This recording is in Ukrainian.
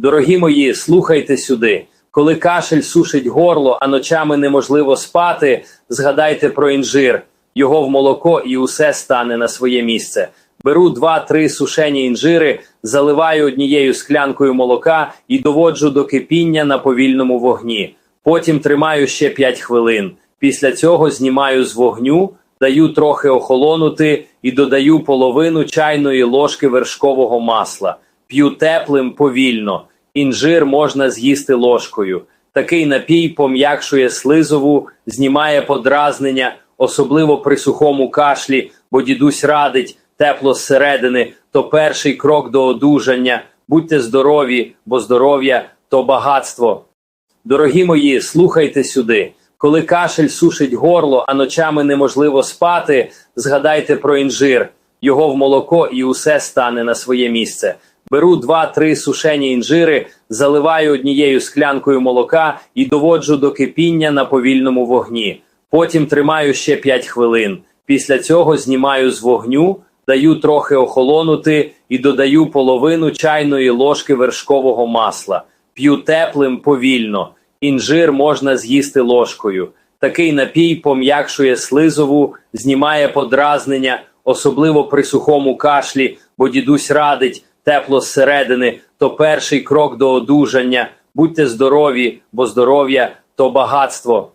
Дорогі мої, слухайте сюди. Коли кашель сушить горло, а ночами неможливо спати, згадайте про інжир, його в молоко і усе стане на своє місце. Беру два-три сушені інжири, заливаю однією склянкою молока і доводжу до кипіння на повільному вогні. Потім тримаю ще 5 хвилин. Після цього знімаю з вогню, даю трохи охолонути і додаю половину чайної ложки вершкового масла. П'ю теплим повільно. Інжир можна з'їсти ложкою. Такий напій пом'якшує слизову, знімає подразнення, особливо при сухому кашлі, бо дідусь радить тепло зсередини, то перший крок до одужання. Будьте здорові, бо здоров'я то багатство. Дорогі мої, слухайте сюди. Коли кашель сушить горло, а ночами неможливо спати, згадайте про інжир, його в молоко і усе стане на своє місце. Беру два-три сушені інжири, заливаю однією склянкою молока і доводжу до кипіння на повільному вогні. Потім тримаю ще 5 хвилин. Після цього знімаю з вогню, даю трохи охолонути і додаю половину чайної ложки вершкового масла. П'ю теплим повільно. Інжир можна з'їсти ложкою. Такий напій пом'якшує слизову, знімає подразнення, особливо при сухому кашлі, бо дідусь радить тепло зсередини, то перший крок до одужання. Будьте здорові, бо здоров'я то багатство.